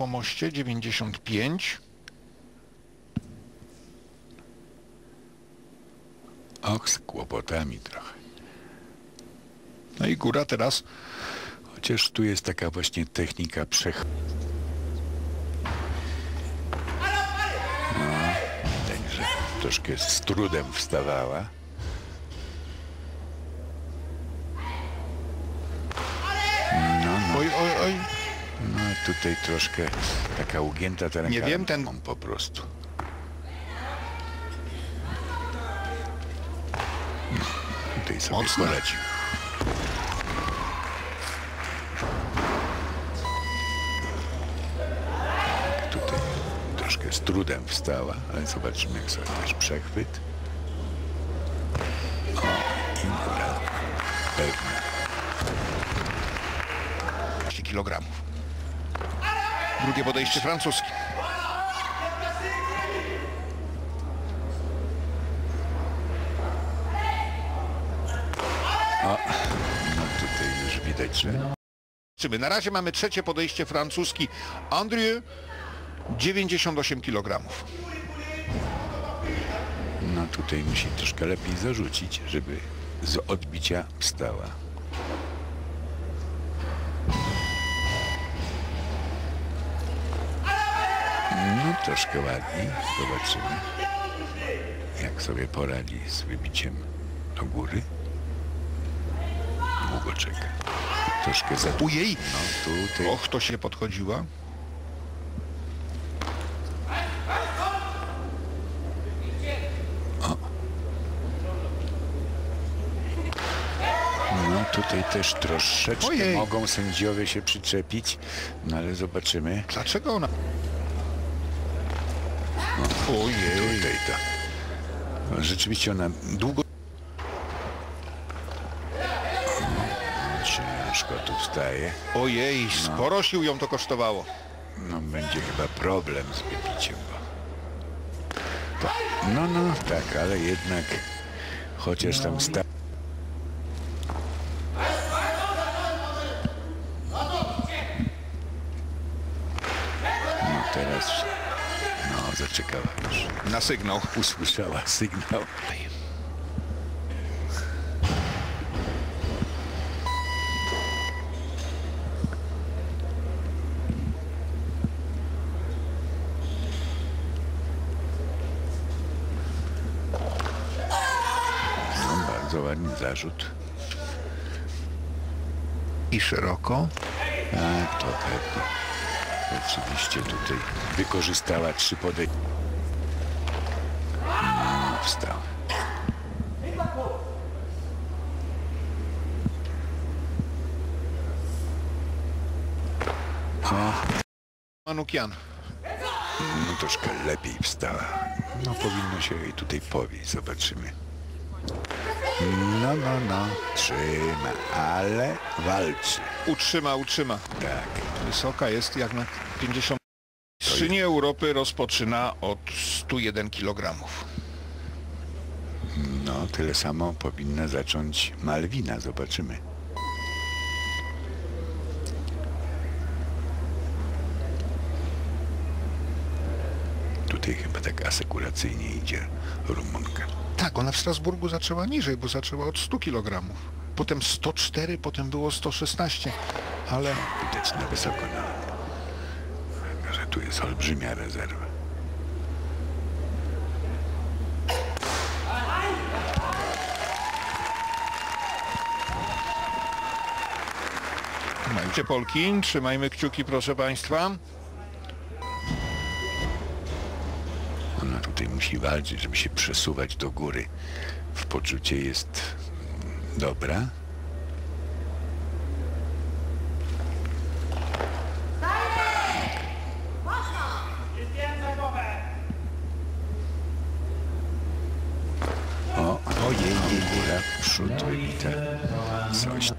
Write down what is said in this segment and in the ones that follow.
pomoście 95. Och, z kłopotami trochę. No i góra teraz Chociaż tu jest taka właśnie technika przech... No, także troszkę z trudem wstawała. No, no, Oj, oj, oj. no tutaj troszkę taka ugięta ta ręka. Nie wiem, ten- Mam po prostu. No, tutaj sobie Mocno. poradził. Tutaj troszkę z trudem wstała, ale zobaczymy jak sobie też przechwyt. O, i góra. Pewnie. 15 kg. Drugie podejście francuskie. No tutaj już widać, że. Na razie mamy trzecie podejście francuski. Andrieu 98 kg. no tutaj musi troszkę lepiej zarzucić, żeby z odbicia wstała. No troszkę ładniej, zobaczymy jak sobie poradzi z wybiciem do góry. Długo czeka. Troszkę za Ujej! No tutaj Och, to się podchodziła. No tutaj też troszeczkę Ojej. mogą sędziowie się przyczepić, no ale zobaczymy. Dlaczego ona... Ojej. No, Rzeczywiście ona długo... Ciężko tu wstaje. Ojej, sporo sił ją to kosztowało. No będzie chyba problem z wybiciem, bo... No, no, tak, ale jednak chociaż tam sta... No teraz... Zaczekała już. Na sygnał. Usłyszała sygnał. No, bardzo ładny zarzut. I szeroko. Tak, to pewnie. Oczywiście tutaj wykorzystała trzy podejścia. No, wstał. Manukian. no troszkę lepiej wstała. No powinno się jej tutaj powieść, zobaczymy. No, no, no, trzyma, ale walczy. Utrzyma, utrzyma. Tak. Wysoka jest jak na 50. Skrzynię Europy rozpoczyna od 101 kg. No, tyle samo powinna zacząć Malwina, zobaczymy. Tutaj chyba tak asekuracyjnie idzie Rumunka. Tak, ona w Strasburgu zaczęła niżej, bo zaczęła od 100 kg. Potem 104, potem było 116. Ale Widać na wysoko nawet. Że tu jest olbrzymia rezerwa. Trzymajcie Polki, trzymajmy kciuki proszę Państwa. Ona tutaj musi walczyć, żeby się przesuwać do góry. W poczucie jest dobra. O, ojej, jej góra, przód wybita. Coś.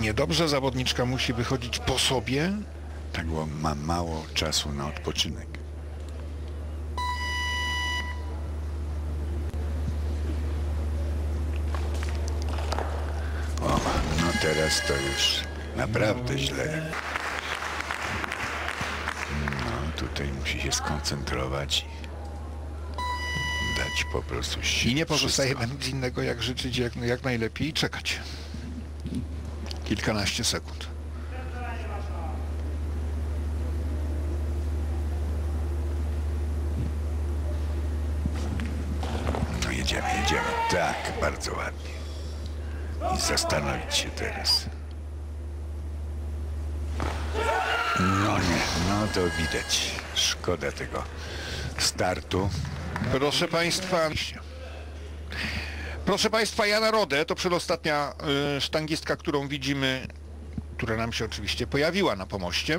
Niedobrze zawodniczka musi wychodzić po sobie. Tak, bo ma mało czasu na odpoczynek. O, no Teraz to już naprawdę źle. No, tutaj musi się skoncentrować i dać po prostu sił. I nie pozostaje nam nic innego, jak życzyć jak, jak najlepiej i czekać. Kilkanaście sekund. No jedziemy, jedziemy. Tak, bardzo ładnie. I zastanowić się teraz. No nie, no to widać. Szkoda tego startu. Proszę Państwa... Proszę Państwa, Jana Rodę to przedostatnia y, sztangistka, którą widzimy, która nam się oczywiście pojawiła na pomoście.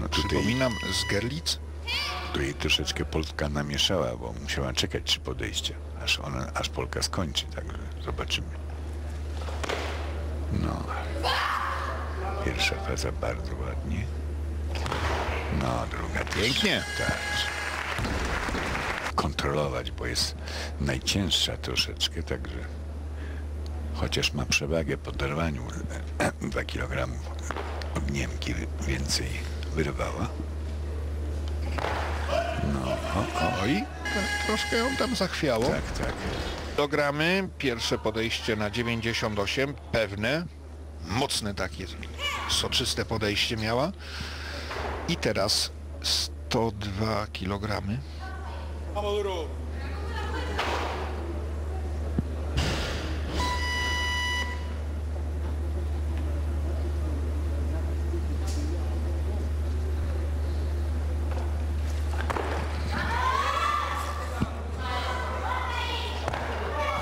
No tutaj, Przypominam, z Gerlitz. tutaj troszeczkę Polska namieszała, bo musiała czekać trzy podejścia, aż, ona, aż Polka skończy, także zobaczymy. No. Pierwsza faza bardzo ładnie. No, druga też. Pięknie. Tak. Kontrolować, bo jest najcięższa troszeczkę, także chociaż ma przewagę po derwaniu 2 kg od Niemki więcej wyrwała. No, o, o, Oj, tak, troszkę ją tam zachwiało. tak, tak. Kilogramy, pierwsze podejście na 98, pewne, mocne takie, soczyste podejście miała. I teraz 102 kg.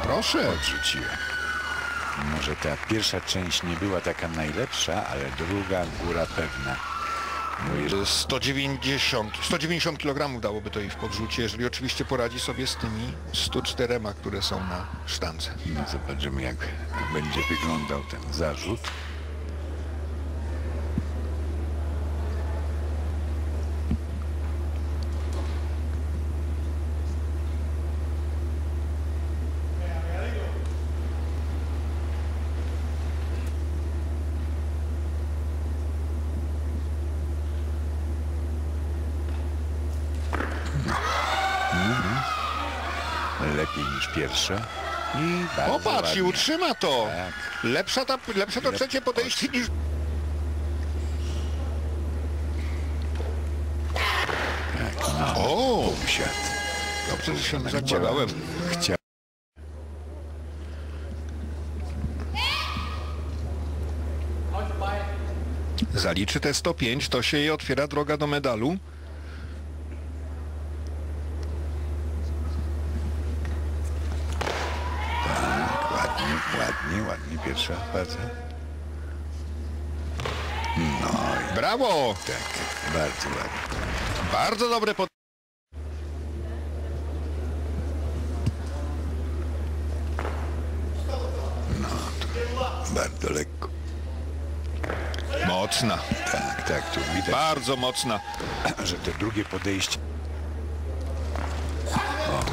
Proszę. Odrzuciłem. Może ta pierwsza część nie była taka najlepsza, ale druga góra pewna. No jeżeli 190, 190 kg dałoby to jej w podrzucie, jeżeli oczywiście poradzi sobie z tymi 104, które są na sztance. No zobaczymy jak będzie wyglądał ten zarzut. Lepiej niż pierwsza. I bardzo Popatrz i ładnie. utrzyma to. Tak. Lepsza ta, lepsze to trzecie podejście niż... No, O, usiadł. dobrze, że się zakładałem. Chciałem. Zaliczy te 105, to się jej otwiera droga do medalu. Tak, ładnie, ładnie, ładnie pierwsza faza. No i Brawo! tak, bardzo ładnie. Bardzo dobre pod... Bardzo lekko. Mocna, Tak, tak, tu widać, bardzo mocna. że te drugie podejście... O, to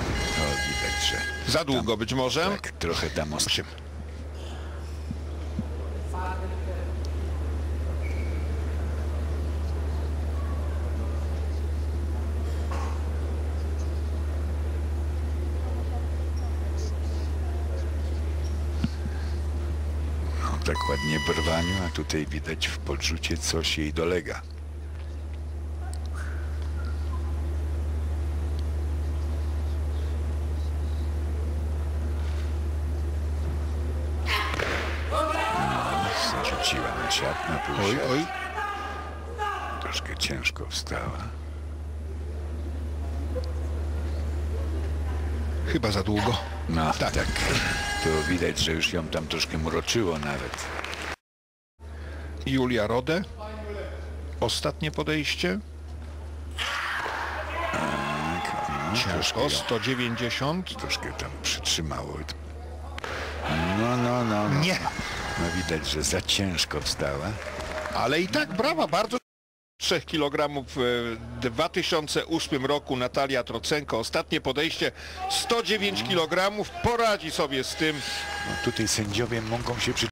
widać, że Za długo być może. tak, trochę tam os- No, tak ładnie w rwaniu, a tutaj widać w podrzucie coś jej dolega. Zarzuciła na siat, na pół Oj, oj. Troszkę ciężko wstała. Chyba za długo. No tak. tak. To widać, że już ją tam troszkę mroczyło nawet. Julia Rode. Ostatnie podejście. Tak, no, troszkę, 190. troszkę tam przytrzymało. No, no, no. no. Nie, No widać, że za ciężko wstała. ale i tak brawa, bardzo 103 kg w 2008 roku Natalia Trocenko. Ostatnie podejście 109 kg. Poradzi sobie z tym. No, tutaj sędziowie mogą się przy